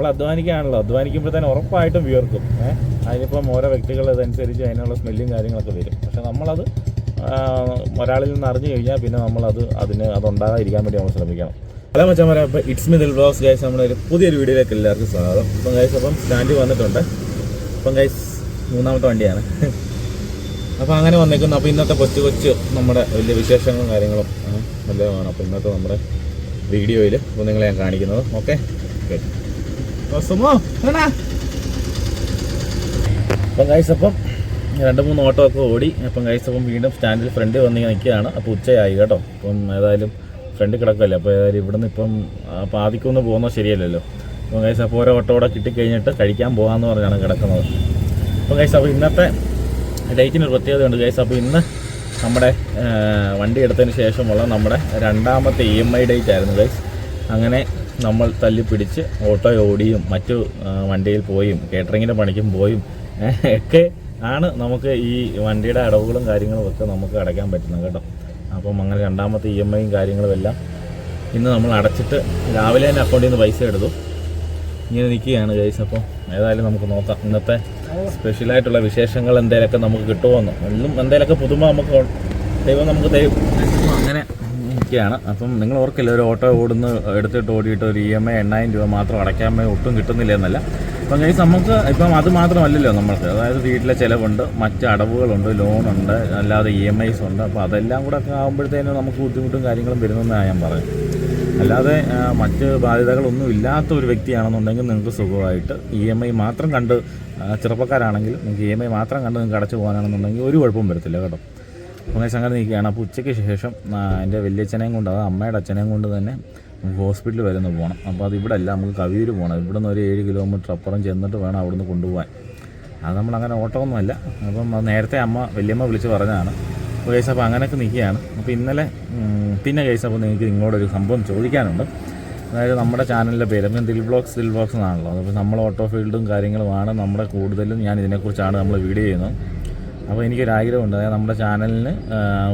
നമ്മൾ അധ്വാനിക്കുകയാണല്ലോ. അധ്വാനിക്കുമ്പോൾ തന്നെ ഉറപ്പായിട്ടും വിയർക്കും. ഏഹ് അതിനിപ്പം ഓരോ വ്യക്തികൾ അതനുസരിച്ച് അതിനുള്ള സ്മെല്ലും കാര്യങ്ങളൊക്കെ വരും. പക്ഷെ നമ്മളത് ഒരാളിൽ നിന്ന് അറിഞ്ഞു കഴിഞ്ഞാൽ പിന്നെ നമ്മളത് അതിന് അതുണ്ടാകാതിരിക്കാൻ വേണ്ടി നമ്മൾ ശ്രമിക്കണം. ഹലോ പറയാം അപ്പോൾ ഇറ്റ്സ് മി ദിൽ ബ്ലോസ് ഗൈസ് നമ്മുടെ ഒരു പുതിയൊരു വീഡിയോയിലേക്ക് എല്ലാവർക്കും സ്വാഗതം. ഇപ്പം ഗൈസ് അപ്പം സ്റ്റാൻഡിൽ വന്നിട്ടുണ്ട്. അപ്പം ഗൈസ് മൂന്നാമത്തെ വണ്ടിയാണ്. അപ്പോൾ അങ്ങനെ വന്നേക്കുന്നു. അപ്പോൾ ഇന്നത്തെ കൊച്ചു കൊച്ചു നമ്മുടെ വലിയ വിശേഷങ്ങളും കാര്യങ്ങളും വല്ലതുമാണ് അപ്പോൾ ഇന്നത്തെ നമ്മുടെ വീഡിയോയിൽ ഇപ്പോൾ നിങ്ങളെ ഞാൻ കാണിക്കുന്നത്. ഓക്കെ ഓക്കെ അപ്പം ഗൈസ് അപ്പം രണ്ട് മൂന്ന് ഓട്ടോ ഒക്കെ ഓടി. അപ്പം ഗൈസ് അപ്പം വീണ്ടും സ്റ്റാൻഡിൽ ഫ്രണ്ട് വന്ന് നിൽക്കുകയാണ്. അപ്പോൾ ഉച്ചയായി കേട്ടോ. അപ്പം ഏതായാലും ഫ്രണ്ട് കിടക്കുമല്ലേ അപ്പോൾ ഏതായാലും ഇവിടുന്ന് ഇപ്പം പാതിക്കൊന്ന് പോകുന്നത് ശരിയല്ലല്ലോ. അപ്പം ഗൈസ് അപ്പോൾ ഓരോ ഓട്ടോ കൂടെ കിട്ടിക്കഴിഞ്ഞിട്ട് കഴിക്കാൻ പോകാമെന്ന് പറഞ്ഞാണ് കിടക്കുന്നത്. അപ്പം ഗൈസ് അപ്പോൾ ഇന്നത്തെ ഡേറ്റിന് ഒരു പ്രത്യേകതയുണ്ട് ഗൈസ് അപ്പോൾ ഇന്ന് നമ്മുടെ വണ്ടി എടുത്തതിന് ശേഷമുള്ള നമ്മുടെ രണ്ടാമത്തെ ഇ എം ഐ ഡേറ്റ് ആയിരുന്നു ഗൈസ് അങ്ങനെ നമ്മൾ തല്ലിപ്പിടിച്ച് ഓട്ടോ ഓടിയും മറ്റു വണ്ടിയിൽ പോയും കേറ്ററിങ്ങിന്റെ പണിക്കും പോയും ഒക്കെ ആണ് നമുക്ക് ഈ വണ്ടിയുടെ അടവുകളും കാര്യങ്ങളും ഒക്കെ നമുക്ക് അടയ്ക്കാൻ പറ്റുന്നത് കേട്ടോ. അപ്പം അങ്ങനെ രണ്ടാമത്തെ ഇ എം ഐയും കാര്യങ്ങളും എല്ലാം ഇന്ന് നമ്മൾ അടച്ചിട്ട് രാവിലെ തന്നെ അക്കൗണ്ടിൽ നിന്ന് പൈസ എടുത്തു. ഇങ്ങനെ നിൽക്കുകയാണ് ഗൈസ് അപ്പോൾ ഏതായാലും നമുക്ക് നോക്കാം ഇന്നത്തെ സ്പെഷ്യലായിട്ടുള്ള വിശേഷങ്ങൾ എന്തെങ്കിലുമൊക്കെ നമുക്ക് കിട്ടുമെന്നോ എല്ലാം എന്തെങ്കിലുമൊക്കെ പുതുമ നമുക്ക് ദൈവം നമുക്ക് തരും. അങ്ങനെ നിൽക്കുകയാണ് അപ്പം നിങ്ങൾ ഓർക്കില്ല ഒരു ഓട്ടോ ഓടുന്ന എടുത്തിട്ട് ഓടിയിട്ട് ഒരു ഇ എം ഐ എണ്ണായിരം രൂപ മാത്രം അടയ്ക്കാൻ ഒട്ടും കിട്ടുന്നില്ല എന്നല്ല. അപ്പം ഈ നമുക്ക് ഇപ്പം അത് മാത്രമല്ലല്ലോ നമ്മൾക്ക്. അതായത് വീട്ടിലെ ചിലവുണ്ട് മറ്റ് അടവുകളുണ്ട് ലോണുണ്ട് അല്ലാതെ ഇ എം ഐസ് ഉണ്ട്. അപ്പോൾ അതെല്ലാം കൂടെ ഒക്കെ ആകുമ്പോഴത്തേനും നമുക്ക് ബുദ്ധിമുട്ടും കാര്യങ്ങളും വരുന്നതെന്നാണ് ഞാൻ പറയുന്നത്. അല്ലാതെ മറ്റ് ബാധ്യതകളൊന്നും ഇല്ലാത്ത ഒരു വ്യക്തിയാണെന്നുണ്ടെങ്കിൽ നിങ്ങൾക്ക് സുഖമായിട്ട് ഇ എം ഐ മാത്രം കണ്ട് ചെറുപ്പക്കാരാണെങ്കിൽ നിങ്ങൾക്ക് ഇ എം ഐ മാത്രം കണ്ട് നിങ്ങൾക്ക് അടച്ചു പോകാനാണെന്നുണ്ടെങ്കിൽ ഒരു കുഴപ്പവും വരത്തില്ല കേട്ടോ. അങ്ങനെ സംഗതി നിൽക്കുകയാണ് അപ്പോൾ ഉച്ചയ്ക്ക് ശേഷം എന്റെ വലിയച്ഛനെയും കൊണ്ട് അത് അമ്മയുടെ അച്ഛനെയും കൊണ്ട് തന്നെ ഹോസ്പിറ്റലിൽ വരെ ഒന്ന് പോകണം. അപ്പോൾ അത് ഇവിടെ അല്ല നമുക്ക് കവിയൂർ പോകണം. ഇവിടെ നിന്ന് ഒരു ഏഴ് കിലോമീറ്റർ അപ്പുറം ചെന്നിട്ട് വേണം അവിടുന്ന് കൊണ്ടുപോകാൻ. അത് നമ്മൾ നമ്മളങ്ങനെ ഓട്ടമൊന്നുമല്ല അപ്പം അത് നേരത്തെ അമ്മ വലിയമ്മ വിളിച്ച് പറഞ്ഞതാണ്. കേസ് അപ്പോൾ അങ്ങനെയൊക്കെ നിൽക്കുകയാണ്. അപ്പോൾ ഇന്നലെ പിന്നെ കേസ് അപ്പോൾ നിങ്ങൾക്ക് നിങ്ങളോടൊരു സംഭവം ചോദിക്കാനുണ്ട്. അതായത് നമ്മുടെ ചാനലിന്റെ പേര് അപ്പം ദിൽ ബ്ലോക്സ് ദിൽ ബ്ലോക്സ് എന്നാണല്ലോ. അപ്പോൾ നമ്മൾ ഓട്ടോ ഫീൽഡും കാര്യങ്ങളുമാണ്. നമ്മുടെ കൂടുതലും ഞാൻ ഇതിനെക്കുറിച്ചാണ് നമ്മൾ വീഡിയോ ചെയ്യുന്നത്. അപ്പോൾ എനിക്കൊരാഗ്രഹമുണ്ട്. അതായത് നമ്മുടെ ചാനലിന്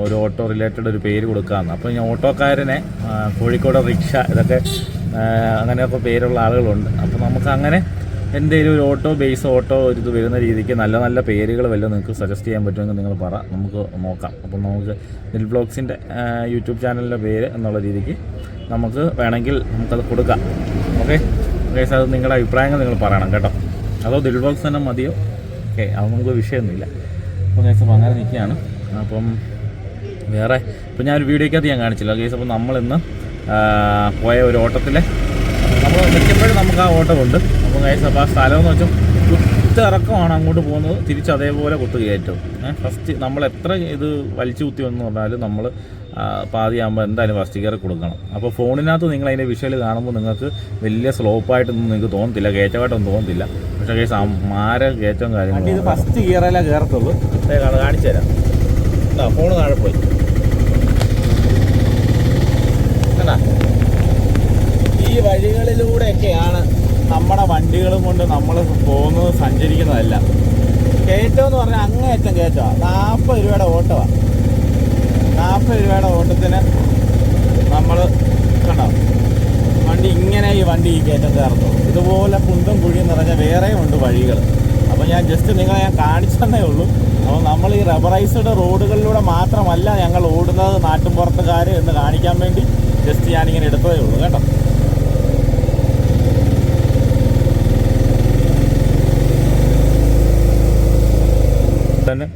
ഒരു ഓട്ടോ റിലേറ്റഡ് ഒരു പേര് കൊടുക്കാമെന്ന് അപ്പോൾ ഞാൻ ഓട്ടോക്കാരനെ കോഴിക്കോട് റിക്ഷ ഇതൊക്കെ അങ്ങനെ അങ്ങനെയൊക്കെ പേരുള്ള ആളുകളുണ്ട്. അപ്പോൾ നമുക്ക് അങ്ങനെ എന്തെങ്കിലും ഒരു ഓട്ടോ ബേസ് ഓട്ടോ ഒരു ഇത് വരുന്ന രീതിക്ക് നല്ല നല്ല പേരുകൾ വല്ലതും നിങ്ങൾക്ക് സജസ്റ്റ് ചെയ്യാൻ പറ്റുമെങ്കിൽ നിങ്ങൾ പറ. നമുക്ക് നോക്കാം. അപ്പം നമുക്ക് ദിൽ ബ്ലോഗ്സിന്റെ യൂട്യൂബ് ചാനലിന്റെ പേര് എന്നുള്ള രീതിക്ക് നമുക്ക് വേണമെങ്കിൽ നമുക്കത് കൊടുക്കാം. ഓക്കെ? ഓക്കെ അത് നിങ്ങളുടെ അഭിപ്രായങ്ങൾ നിങ്ങൾ പറയണം കേട്ടോ. അതോ ദിൽ ബ്ലോഗ്സ് തന്നെ മതിയോ? ഓക്കെ അത് നമുക്ക് വിഷയമൊന്നുമില്ല. അപ്പോൾ ഗൈസ് അപ്പോൾ അങ്ങനെ നിൽക്കുകയാണ്. അപ്പം വേറെ ഇപ്പം ഞാനൊരു വീഡിയോക്കകത്ത് ഞാൻ കാണിച്ചില്ല. ഗൈസ് അപ്പോൾ നമ്മളിന്ന് പോയ ഒരു ഓട്ടത്തിലെ നമ്മൾ നിൽക്കുമ്പോഴും നമുക്ക് ആ ഓട്ടമുണ്ട്. അപ്പോൾ ഗൈസ് അപ്പോൾ ആ സ്ഥലം എന്ന് വെച്ചാൽ കുത്തിറക്കമാണ് അങ്ങോട്ട് പോകുന്നത്. തിരിച്ച് അതേപോലെ കുത്തു കയറ്റും ഫസ്റ്റ് നമ്മൾ എത്ര ഇത് വലിച്ചു കുത്തി എന്ന് പറഞ്ഞാലും നമ്മൾ പാതിയാകുമ്പോൾ എന്തായാലും ഫസ്റ്റ് കയറി കൊടുക്കണം. അപ്പോൾ ഫോണിനകത്ത് നിങ്ങൾ അതിന്റെ വിഷ്വൽ കാണുമ്പോൾ നിങ്ങൾക്ക് വലിയ സ്ലോപ്പായിട്ടൊന്നും നിങ്ങൾക്ക് തോന്നത്തില്ല. കയറ്റമായിട്ടൊന്നും തോന്നത്തില്ല. പക്ഷേ കേസ് മാര കയറ്റവും കാര്യങ്ങളും ഇത് ഫസ്റ്റ് ഗിയറല്ലേ കയറത്തുള്ളൂ കാണിച്ചു തരാം ഫോണ് താഴെ പോയി ഈ വഴികളിലൂടെയൊക്കെയാണ് നമ്മുടെ വണ്ടികളും കൊണ്ട് നമ്മൾ പോകുന്നത് സഞ്ചരിക്കുന്നതല്ല കയറ്റം എന്ന് പറഞ്ഞാൽ അങ്ങേയറ്റം കയറ്റമാണ് നാൽപ്പത് രൂപയുടെ ഓട്ടമാണ് നാൽപ്പത് രൂപയുടെ ഓട്ടത്തിന് നമ്മൾ കണ്ടോ വണ്ടി ഇങ്ങനെ ഈ വണ്ടി ഈ കയറ്റം കയറത്തുള്ളൂ ഇതുപോലെ കുണ്ടും കുഴിയും നിറഞ്ഞ വേറെയും ഉണ്ട് വഴികൾ അപ്പോൾ ഞാൻ ജസ്റ്റ് നിങ്ങളെ ഞാൻ കാണിച്ചതന്നേ ഉള്ളൂ. അപ്പോൾ നമ്മൾ ഈ റബ്ബറൈസ്ഡ് റോഡുകളിലൂടെ മാത്രമല്ല ഞങ്ങൾ ഓടുന്നത് നാട്ടുമ്പുറത്തുകാർ എന്ന് കാണിക്കാൻ വേണ്ടി ജസ്റ്റ് ഞാനിങ്ങനെ എടുത്തതേ ഉള്ളൂ കേട്ടോ. തന്നെ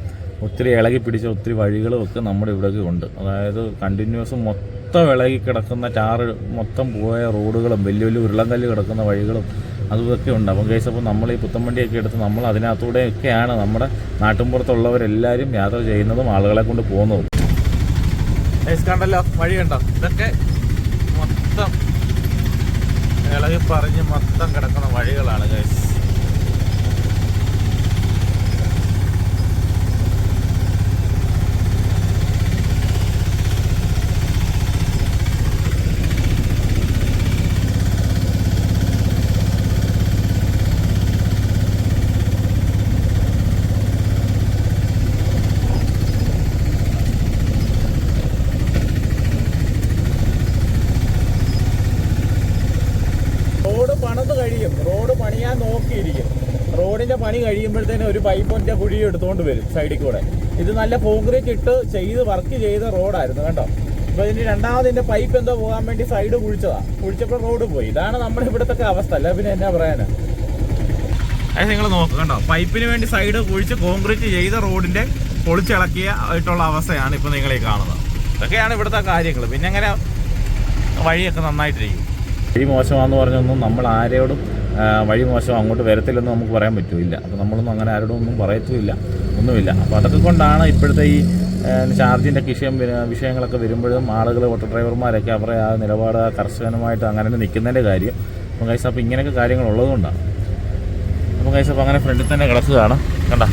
ഒത്തിരി ഇളകി പിടിച്ച ഒത്തിരി വഴികളും ഒക്കെ നമ്മുടെ ഇവിടെയൊക്കെ ഉണ്ട്. അതായത് കണ്ടിന്യൂസ് മൊത്തം ഇളകി കിടക്കുന്ന ടാറ് മൊത്തം പോയ റോഡുകളും വലിയ വലിയ ഉരുളങ്കല്ല് കിടക്കുന്ന വഴികളും അതൊക്കെ ഉണ്ട്. അപ്പം കേസ് അപ്പോൾ നമ്മൾ ഈ പുത്തൻവണ്ടിയൊക്കെ എടുത്ത് നമ്മൾ അതിനകത്തൂടെയൊക്കെയാണ് നമ്മുടെ നാട്ടിൻപുറത്തുള്ളവരെല്ലാവരും യാത്ര ചെയ്യുന്നതും ആളുകളെ കൊണ്ട് പോകുന്നതും. കണ്ടല്ലോ? വഴി കണ്ടോ? ഇതൊക്കെ മൊത്തം ഇളകി പറഞ്ഞ് മൊത്തം കിടക്കുന്ന വഴികളാണ് ഗൈസ് റോഡ് പണിത് കഴിയും റോഡ് പണി കഴിയുമ്പോഴത്തേനും ഒരു പൈപ്പിന്റെ കുഴി എടുത്തുകൊണ്ട് വരും സൈഡിൽ കൂടെ. ഇത് നല്ല കോൺക്രീറ്റ് ഇട്ട് ചെയ്ത് വർക്ക് ചെയ്ത റോഡായിരുന്നു കേട്ടോ അപ്പൊ ഇതിന്റെ രണ്ടാമത് പൈപ്പ് എന്തോ പോകാൻ വേണ്ടി സൈഡ് കുഴിച്ചതാ. കുഴിച്ചപ്പോൾ റോഡ് പോയി. ഇതാണ് നമ്മുടെ ഇവിടുത്തെ അവസ്ഥ. അല്ല പിന്നെ എന്നാ പറയാനാ? അത് നിങ്ങൾ നോക്കുക കണ്ടോ? പൈപ്പിന് വേണ്ടി സൈഡ് കുഴിച്ച് കോൺക്രീറ്റ് ചെയ്ത റോഡിന്റെ പൊളിച്ചിളക്കിയ ആയിട്ടുള്ള അവസ്ഥയാണ് ഇപ്പൊ നിങ്ങൾ ഈ കാണുന്നത്. ഇതൊക്കെയാണ് ഇവിടുത്തെ കാര്യങ്ങൾ പിന്നെ അങ്ങനെ വഴിയൊക്കെ നന്നായിട്ടിരിക്കും? ഈ മോശമാണെന്ന് പറഞ്ഞൊന്നും നമ്മൾ ആരോടും വഴി മോശം അങ്ങോട്ട് വരത്തില്ലെന്ന് നമുക്ക് പറയാൻ പറ്റില്ല. അപ്പോൾ നമ്മളൊന്നും അങ്ങനെ ആരോടും ഒന്നും പറയത്തുമില്ല. ഒന്നുമില്ല. അപ്പോൾ അതൊക്കെ കൊണ്ടാണ് ഇപ്പോഴത്തെ ഈ ചാർജിന്റെ വിഷയം വിഷയങ്ങളൊക്കെ വരുമ്പോഴും ആളുകൾ ഓട്ടോ ഡ്രൈവർമാരൊക്കെ അവരുടെ ആ നിലപാട് കർശനമായിട്ട് അങ്ങനെ നിൽക്കുന്നതിന്റെ കാര്യം അപ്പം കൈസ് അപ്പോൾ ഇങ്ങനെയൊക്കെ കാര്യങ്ങൾ ഉള്ളതുകൊണ്ടാണ് അപ്പം കൈസ് അപ്പോൾ അങ്ങനെ ഫ്രണ്ടിൽ തന്നെ കിടക്കുകയാണ്. കണ്ട?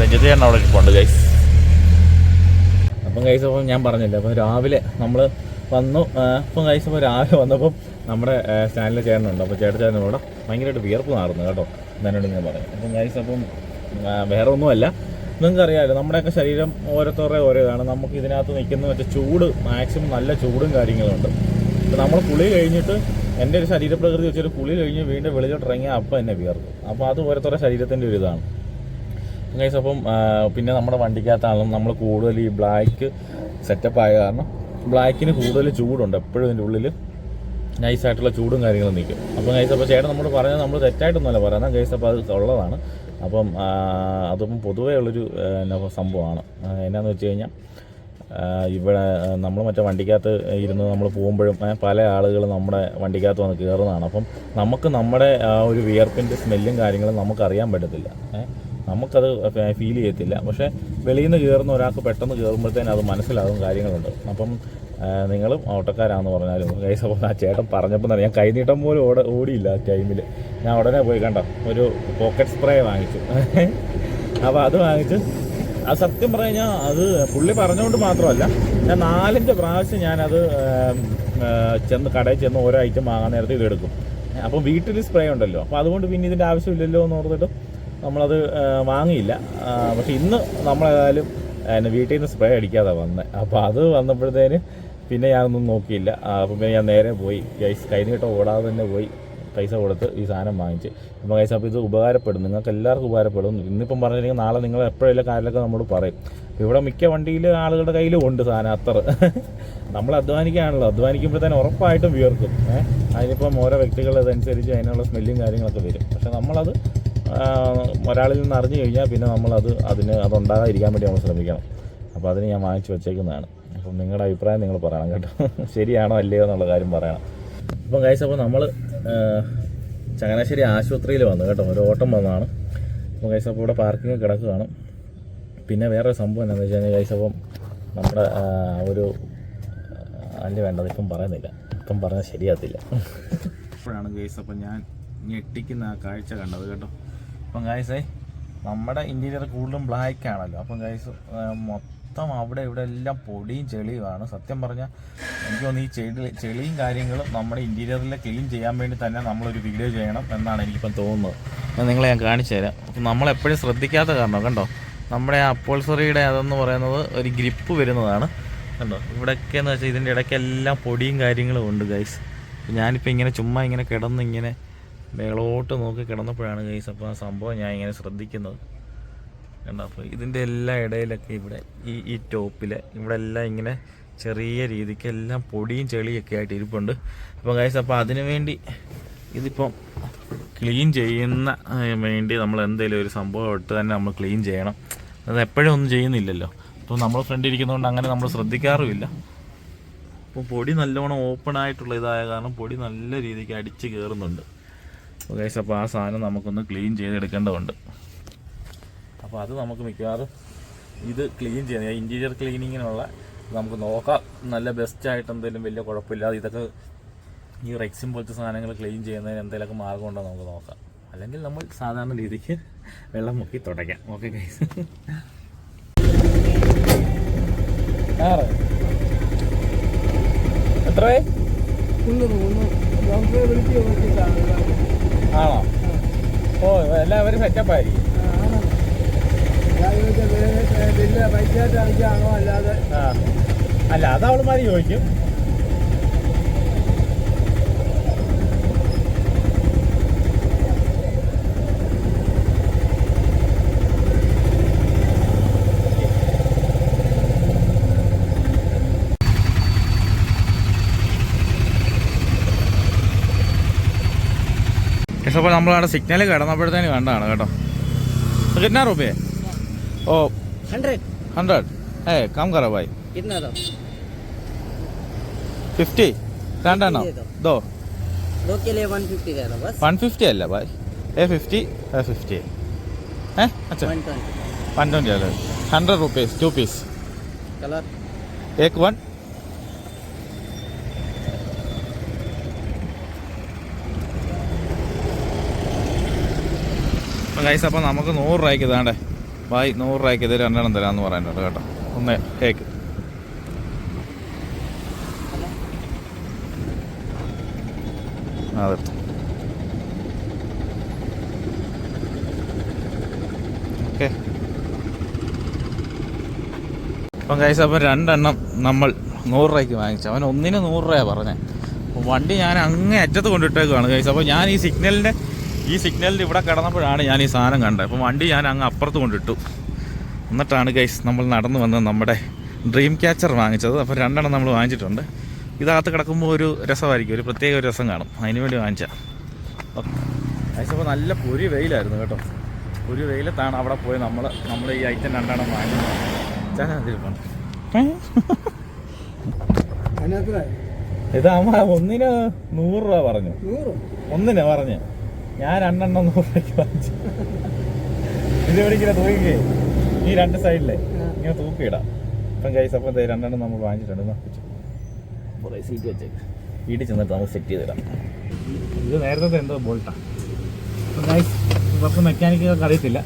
രഞ്ജിത്ത് ചേട്ടൻ അവിടെ ഇരിപ്പുണ്ട് ഗൈസ് അപ്പം കൈസ് അപ്പം ഞാൻ പറഞ്ഞില്ല അപ്പോൾ രാവിലെ നമ്മൾ വന്നു അപ്പം കൈസ് അപ്പോൾ രാവിലെ വന്നപ്പം നമ്മുടെ സ്റ്റാൻഡിൽ ചേട്ടനുണ്ട് അപ്പോൾ ചേട്ടൻ കൂടെ ഭയങ്കരമായിട്ട് വിയർപ്പ് നാറുന്നു കേട്ടോ. എന്നോട് ഞാൻ പറഞ്ഞു. അപ്പം ഗൈസ് അപ്പം വേറെ ഒന്നുമല്ല. നിങ്ങൾക്ക് അറിയാമല്ലോ നമ്മുടെയൊക്കെ ശരീരം ഓരോരുത്തരുടെ ഓരോ ഇതാണ് നമുക്ക് ഇതിനകത്ത് നിൽക്കുന്ന വെച്ചാൽ ചൂട് മാക്സിമം നല്ല ചൂടും കാര്യങ്ങളുണ്ട് അപ്പോൾ നമ്മൾ കുളി കഴിഞ്ഞിട്ട് എന്റെ ഒരു ശരീരപ്രകൃതി വെച്ചൊരു കുളി കഴിഞ്ഞ് വീണ്ടും വെളിയിലോട്ട് ഇറങ്ങിയാൽ അപ്പം എന്നെ വിയർക്കും. അപ്പോൾ അത് ഓരോരുത്തരുടെ ശരീരത്തിന്റെ ഒരു ഇതാണ്. ഗൈസ് അപ്പം പിന്നെ നമ്മുടെ വണ്ടിക്കകത്താണെങ്കിലും നമ്മൾ കൂടുതൽ ഈ ബ്ലാക്ക് സെറ്റപ്പ് ആയ കാരണം ബ്ലാക്കിന് കൂടുതൽ ചൂടുണ്ട് എപ്പോഴും ഇതിന്റെ ഉള്ളിൽ നൈസായിട്ടുള്ള ചൂടും കാര്യങ്ങളും നിൽക്കും. അപ്പോൾ ഗൈസ് അപ്പോൾ ചേട്ടൻ നമ്മൾ പറഞ്ഞത് നമ്മൾ തെറ്റായിട്ടൊന്നുമല്ല പറയുന്നത്. ഗൈസ് അപ്പോൾ അത് ഉള്ളതാണ് അപ്പം അതിപ്പം അതും പൊതുവേ ഉള്ളൊരു സംഭവമാണ്. എന്നാന്ന് വെച്ച് കഴിഞ്ഞാൽ ഇവിടെ നമ്മൾ മറ്റേ വണ്ടിക്കകത്ത് ഇരുന്ന് നമ്മൾ പോകുമ്പോഴും പല ആളുകൾ നമ്മുടെ വണ്ടിക്കകത്ത് വന്ന് കയറുന്നതാണ്. അപ്പം നമുക്ക് നമ്മുടെ ആ ഒരു വിയർപ്പിന്റെ സ്മെല്ലും കാര്യങ്ങളും നമുക്കറിയാൻ പറ്റത്തില്ല. നമുക്കത് ഫീൽ ചെയ്യത്തില്ല. പക്ഷേ വെളിയിൽ നിന്ന് കയറുന്ന ഒരാൾക്ക് പെട്ടെന്ന് കയറുമ്പോഴത്തേനും അത് മനസ്സിലാകും കാര്യങ്ങളുണ്ട്. അപ്പം നിങ്ങളും ഓട്ടക്കാരാണെന്ന് പറഞ്ഞാലും ഗൈസ് അപ്പോൾ ആ ചേട്ടൻ പറഞ്ഞപ്പോൾ തന്നെ ഞാൻ കൈനീട്ടം പോലും ഓട ഓടിയില്ല ആ ടൈമിൽ ഞാൻ ഉടനെ പോയി കണ്ട ഒരു പോക്കറ്റ് സ്പ്രേ വാങ്ങിച്ചു. അപ്പോൾ അത് വാങ്ങിച്ച് ആ സത്യം പറഞ്ഞു കഴിഞ്ഞാൽ അത് പുള്ളി പറഞ്ഞുകൊണ്ട് മാത്രമല്ല ഞാൻ നാലഞ്ച് പ്രാവശ്യം ഞാനത് ചെന്ന് കടയിൽ ചെന്ന് ഓരോ ഐറ്റം വാങ്ങാൻ നേരത്തെ ഇതെടുക്കും അപ്പോൾ അപ്പം വീട്ടിൽ സ്പ്രേ ഉണ്ടല്ലോ അപ്പോൾ അതുകൊണ്ട് പിന്നെ ഇതിന്റെ ആവശ്യമില്ലല്ലോ എന്ന് ഓർത്തിട്ട് നമ്മളത് വാങ്ങിയില്ല. പക്ഷെ ഇന്ന് നമ്മളേതായാലും വീട്ടിൽ നിന്ന് സ്പ്രേ അടിക്കാതെ വന്നത് അപ്പോൾ അത് വന്നപ്പോഴത്തേന് പിന്നെ ഞാനൊന്നും നോക്കിയില്ല. അപ്പം പിന്നെ ഞാൻ നേരെ പോയി. ഗൈസ് കൈനീട്ടം ഓടാതെ തന്നെ പോയി. പൈസ കൊടുത്ത് ഈ സാധനം വാങ്ങിച്ച്. അപ്പോൾ ഗൈസ് അപ്പോൾ ഇത് ഉപകാരപ്പെടും. നിങ്ങൾക്ക് എല്ലാവർക്കും ഉപകാരപ്പെടും. ഇന്നിപ്പം പറഞ്ഞില്ലെങ്കിൽ നാളെ നിങ്ങൾ എപ്പോഴെല്ലാം കാര്യമൊക്കെ നമ്മൾ പറയും. ഇവിടെ മിക്ക വണ്ടിയിൽ ആളുകളുടെ കയ്യിലും ഉണ്ട് സാധനം അത്ര. നമ്മൾ അധ്വാനിക്കുകയാണല്ലോ അധ്വാനിക്കുമ്പോൾ തന്നെ ഉറപ്പായിട്ടും വിയർക്കും. ഏഹ് അതിനിപ്പം ഓരോ വ്യക്തികൾ അതനുസരിച്ച് അതിനുള്ള സ്മെല്ലും കാര്യങ്ങളൊക്കെ വരും. പക്ഷെ നമ്മളത് ഒരാളിൽ നിന്ന് അറിഞ്ഞു കഴിഞ്ഞാൽ പിന്നെ നമ്മളത് അതിന് അതുണ്ടാകാതിരിക്കാൻ വേണ്ടി നമ്മൾ ശ്രമിക്കണം. അപ്പോൾ അതിന് ഞാൻ വാങ്ങിച്ചു വെച്ചേക്കുന്നതാണ്. അപ്പം നിങ്ങളുടെ അഭിപ്രായം നിങ്ങൾ പറയണം കേട്ടോ. ശരിയാണോ അല്ലയോ എന്നുള്ള കാര്യം പറയണം. അപ്പം കഴിച്ച അപ്പോൾ നമ്മൾ ചങ്ങനാശ്ശേരി ആശുപത്രിയിൽ വന്നു കേട്ടോ. ഒരു ഓട്ടം വന്നതാണ്. അപ്പോൾ കഴിച്ച അപ്പോൾ ഇവിടെ പാർക്കിംഗ് കിടക്കുകയാണ്. പിന്നെ വേറൊരു സംഭവം എന്താണെന്ന് വെച്ച് കഴിഞ്ഞാൽ കഴിച്ച അപ്പം നമ്മുടെ ഒരു അല്ല വേണ്ടത് ഇപ്പം പറയുന്നില്ല. ഇപ്പം പറഞ്ഞാൽ ശരിയാകത്തില്ല. ഇപ്പോഴാണ് ഗൈസ് അപ്പം ഞാൻ ഞെട്ടിക്കുന്ന ആ കാഴ്ച കണ്ടത് കേട്ടോ. അപ്പം ഗൈസേ നമ്മുടെ ഇന്റീരിയർ കൂടുതലും ബ്ലാക്ക് ആണല്ലോ. അപ്പം ഗൈസ് മൊത്തം അവിടെ ഇവിടെ എല്ലാം പൊടിയും ചെളിയുമാണ്. സത്യം പറഞ്ഞാൽ എനിക്ക് തോന്നുന്നു ഈ ചെളി ചെളിയും കാര്യങ്ങളും നമ്മുടെ ഇന്റീരിയറിൽ ക്ലീൻ ചെയ്യാൻ വേണ്ടി തന്നെ നമ്മളൊരു വീഡിയോ ചെയ്യണം എന്നാണ് എനിക്കിപ്പം തോന്നുന്നത്. നിങ്ങളെ ഞാൻ കാണിച്ചു തരാം. അപ്പം നമ്മളെപ്പോഴും ശ്രദ്ധിക്കാത്ത കാരണം കണ്ടോ? നമ്മുടെ ആ അപ്പോൾസറിയുടെ അതെന്ന് പറയുന്നത് ഒരു ഗ്രിപ്പ് വരുന്നതാണ്. കണ്ടോ? ഇവിടെയൊക്കെ എന്ന് വെച്ചാൽ ഇതിന്റെ ഇടയ്ക്കെല്ലാം പൊടിയും കാര്യങ്ങളും ഉണ്ട് ഗൈസ് ഞാനിപ്പോൾ ഇങ്ങനെ ചുമ്മാ ഇങ്ങനെ കിടന്ന് ഇങ്ങനെ മേളോട്ട് നോക്കി കിടന്നപ്പോഴാണ് ഗൈസ് അപ്പോൾ ആ സംഭവം ഞാൻ ഇങ്ങനെ ശ്രദ്ധിക്കുന്നത്. കണ്ടോ? അപ്പോൾ ഇതിന്റെ എല്ലാ ഇടയിലൊക്കെ ഇവിടെ ഈ ഈ ടോപ്പിൽ ഇവിടെ എല്ലാം ഇങ്ങനെ ചെറിയ രീതിക്ക് എല്ലാം പൊടിയും ചെളിയൊക്കെ ആയിട്ട് ഇരിപ്പുണ്ട്. അപ്പോൾ ഗൈസ് അപ്പോൾ അതിനു വേണ്ടി ഇതിപ്പം ക്ലീൻ ചെയ്യുന്ന വേണ്ടി നമ്മൾ എന്തെങ്കിലും ഒരു സംഭവം ഇട്ട് തന്നെ നമ്മൾ ക്ലീൻ ചെയ്യണം. അത് എപ്പോഴും ഒന്നും ചെയ്യുന്നില്ലല്ലോ. അപ്പോൾ നമ്മൾ ഫ്രണ്ട് ഇരിക്കുന്നതുകൊണ്ട് അങ്ങനെ നമ്മൾ ശ്രദ്ധിക്കാറുമില്ല. അപ്പോൾ പൊടി നല്ലോണം ഓപ്പൺ ആയിട്ടുള്ള ഇതായ കാരണം പൊടി നല്ല രീതിക്ക് അടിച്ച് കയറുന്നുണ്ട് അപ്പോൾ ഗൈസ് അപ്പോൾ ആ സാധനം നമുക്കൊന്ന് ക്ലീൻ ചെയ്തെടുക്കേണ്ടതുണ്ട്. അപ്പോൾ അത് നമുക്ക് മിക്കവാറും ഇത് ക്ലീൻ ചെയ്യുന്നത്. ഇന്റീരിയർ ക്ലീനിങ്ങിനുള്ള നമുക്ക് നോക്കാം. നല്ല ബെസ്റ്റായിട്ട് എന്തെങ്കിലും വലിയ കുഴപ്പമില്ലാതെ ഇതൊക്കെ ഈ റെക്സിം പോലത്തെ സാധനങ്ങൾ ക്ലീൻ ചെയ്യുന്നതിന് എന്തെങ്കിലുമൊക്കെ മാർഗം ഉണ്ടോ നമുക്ക് നോക്കാം. അല്ലെങ്കിൽ നമ്മൾ സാധാരണ രീതിക്ക് വെള്ളം മുക്കി തുടയ്ക്കാം. ഓക്കെ ഗൈസ് എത്ര ആണോ? ഓ എല്ലാവരും സെറ്റപ്പായിരിക്കും അല്ല അത് അവളുമാര് ചോദിക്കും. പക്ഷെ അപ്പോൾ നമ്മളവിടെ സിഗ്നൽ കിടന്നപ്പോഴത്തേന് കണ്ടാണ് കേട്ടോ. കിട്ടുന്ന റുപ്യേ ओ हंड्रेड हंड्रेड है कम करो भाई कितना दो ഫിഫ്റ്റി രണ്ടെണ്ണം ചെയ്തോ? ദോ दो के लिए वन फिफ्टी दे दो बस വൺ ഫിഫ്റ്റി അല്ല bhai A fifty A fifty ഏ അച്ഛാ वन ट्वेंटी വൺ ട്വൻറ്റി അല്ലേ hundred rupees two piece colour ഏക്ക് വൺ ഗൈസ് അപ്പോൾ നമുക്ക് നൂറ് രൂപയ്ക്ക് ഇതാണ്ടേ ബായ് നൂറ് രൂപയ്ക്ക് ഇത് രണ്ടെണ്ണം തരാമെന്ന് പറയുന്നുണ്ട് കേട്ടോ. ഒന്ന് കേക്ക്. അതെടുത്തു ഓക്കെ. അപ്പം കഴിച്ച അപ്പം രണ്ടെണ്ണം നമ്മൾ നൂറ് രൂപയ്ക്ക് വാങ്ങിച്ചു. അവൻ ഒന്നിന് നൂറ് രൂപയാണ് പറഞ്ഞത് വണ്ടി ഞാൻ അങ്ങേ അറ്റത്ത് കൊണ്ടിട്ടേക്കാണ് കഴിച്ചത് അപ്പോൾ ഞാൻ ഈ സിഗ്നലിന്റെ ഈ സിഗ്നലിൽ ഇവിടെ കിടന്നപ്പോഴാണ് ഞാൻ ഈ സാധനം കണ്ടത്. അപ്പോൾ വണ്ടി ഞാൻ അങ്ങ് അപ്പുറത്ത് കൊണ്ടിട്ടു. എന്നിട്ടാണ് ഗൈസ് നമ്മൾ നടന്നു വന്ന് നമ്മുടെ ഡ്രീം ക്യാച്ചർ വാങ്ങിച്ചത്. അപ്പോൾ രണ്ടെണ്ണം നമ്മൾ വാങ്ങിച്ചിട്ടുണ്ട്. ഇതകത്ത് കിടക്കുമ്പോൾ ഒരു രസമായിരിക്കും. ഒരു പ്രത്യേക ഒരു രസം കാണും. അതിന് വേണ്ടി വാങ്ങിച്ചാൽ ഗൈസ് അപ്പോൾ നല്ല പൊരി വെയിലായിരുന്നു കേട്ടോ. ഒരു വെയിലത്താണ് അവിടെ പോയി നമ്മൾ നമ്മൾ ഈ ഐറ്റം രണ്ടെണ്ണം വാങ്ങിച്ചത് ഇതാ ഒന്നിന് നൂറ് രൂപ പറഞ്ഞു. ഒന്നിനാ പറഞ്ഞു. ഞാൻ രണ്ടെണ്ണം നൂറ് രൂപയ്ക്ക് വാങ്ങിച്ചു. ഇത് ഇവിടെ ഇങ്ങനെ തൂക്കിക്കേ. ഈ രണ്ട് സൈഡിലെ ഇങ്ങനെ തൂക്കിയിടാം. ഇപ്പം കൈസ് അപ്പം രണ്ടെണ്ണം നമ്മൾ വാങ്ങിച്ചിട്ടുണ്ട്. എന്നാ കുറേ സീറ്റ് വെച്ചേക്ക്. വീട്ടിൽ ചെന്നിട്ട് നമുക്ക് സെറ്റ് ചെയ്തിടാം ഇത് നേരത്തെ എന്തോ ബോൾട്ടാണ് അപ്പം ഗൈസ് ഇവർക്ക് മെക്കാനിക്കുകൾക്ക് അറിയത്തില്ല.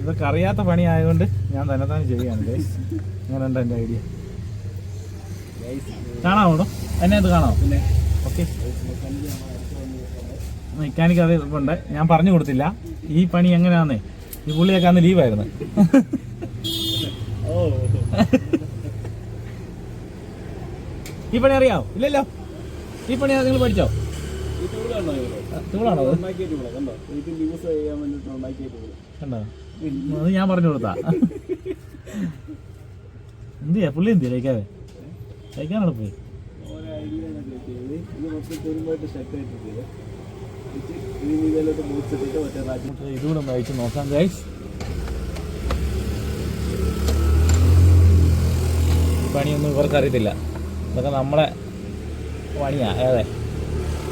ഇവർക്ക് അറിയാത്ത പണി ആയതുകൊണ്ട് ഞാൻ തന്നെ തന്നെ ചെയ്യാണ് ഗൈസ് അങ്ങനെ ഉണ്ട് എന്റെ ഐഡിയ കാണാമോ എന്നെ ഇത് കാണാമോ? പിന്നെ ഓക്കെ. മെക്കാനിക്ക് അത് ഉണ്ട് ഞാൻ പറഞ്ഞു കൊടുത്തില്ല. ഈ പണി എങ്ങനെയാന്നേ? ഈ പുള്ളിയൊക്കെ അന്ന് ലീവായിരുന്നു ഈ പണി അറിയാവോ? ഇല്ലല്ലോ. ഈ പണി നിങ്ങൾ പഠിച്ചോ? കണ്ടോ? അത് ഞാൻ പറഞ്ഞു കൊടുത്താ. എന്ത് ചെയ്യാ പുള്ളി എന്ത് കഴിക്കാതെ ലയിക്കാനാണ് പോയി. ഇതുകൂടെ ഒന്ന് അയച്ചു നോക്കാം ഗൈസ് പണിയൊന്നും ഇവർക്ക് അറിയത്തില്ല. ഇതൊക്കെ നമ്മളെ പണിയാ അതെ.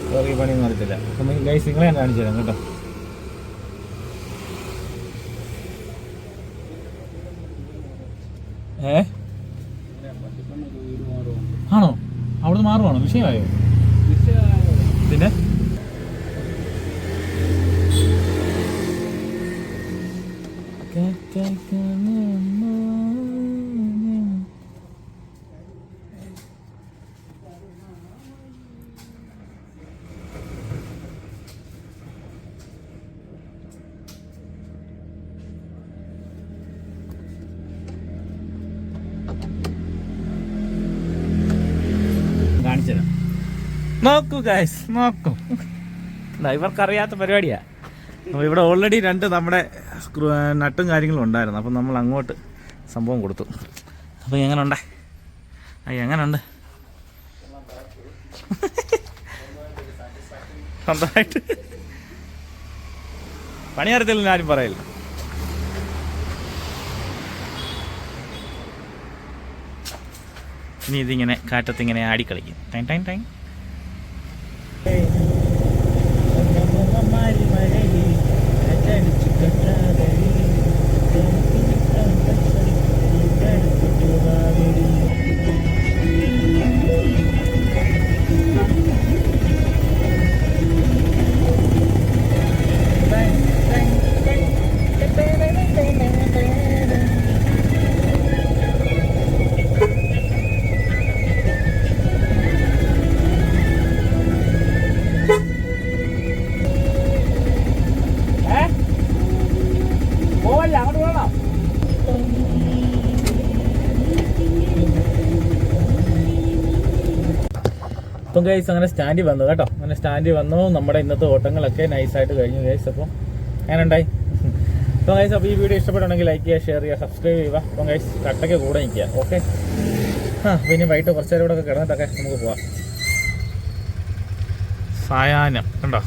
ഇവർക്ക് ഈ പണിയൊന്നും അറിയത്തില്ല. അപ്പം ഗൈസ് നിങ്ങളെ ഞാൻ കാണിച്ചു തരാം കേട്ടോ. ഏ? ആണോ? അവിടുന്ന് മാറുവാണോ? വിഷയമായോ പിന്നെ കാണിച്ചുതരാം നോക്കൂ ഗൈസ് നോക്കൂ. ഇവർക്കറിയാത്ത പരിപാടിയാ. ഇവിടെ ഓൾറെഡി രണ്ട് നമ്മുടെ സ്ക്രൂ നട്ടും കാര്യങ്ങളും ഉണ്ടായിരുന്നു. അപ്പം നമ്മൾ അങ്ങോട്ട് സംഭവം കൊടുത്തു. അപ്പോൾ എങ്ങനെയുണ്ട് ആ എങ്ങനെയുണ്ട് സ്വന്തമായിട്ട് പണി അറിയത്തില്ല ആരും പറയില്ല. ഇനി ഇതിങ്ങനെ കാറ്റത്തിങ്ങനെ ആടിക്കളിക്കും. Time time time. ഗൈസ് അങ്ങനെ സ്റ്റാൻഡിൽ വന്നു കേട്ടോ. അങ്ങനെ സ്റ്റാൻഡിൽ വന്നു. നമ്മുടെ ഇന്നത്തെ ഓട്ടങ്ങളൊക്കെ നൈസായിട്ട് കഴിഞ്ഞു ഗൈസ് അപ്പം അങ്ങനെ ഉണ്ടായി അപ്പോൾ ഗൈസ് അപ്പോൾ ഈ വീഡിയോ ഇഷ്ടപ്പെട്ടുണ്ടെങ്കിൽ ലൈക്ക് ചെയ്യുക ഷെയർ ചെയ്യുക സബ്സ്ക്രൈബ് ചെയ്യുക. അപ്പം ഗൈസ് കട്ടയ്ക്ക് കൂടെ നിൽക്കുക ഓക്കെ ആ പിന്നെ വൈകിട്ട് കുറച്ച് നേരം ഒക്കെ കിടന്നിട്ടൊക്കെ നമുക്ക് പോവാം. സായാഹ്നം കണ്ടോ?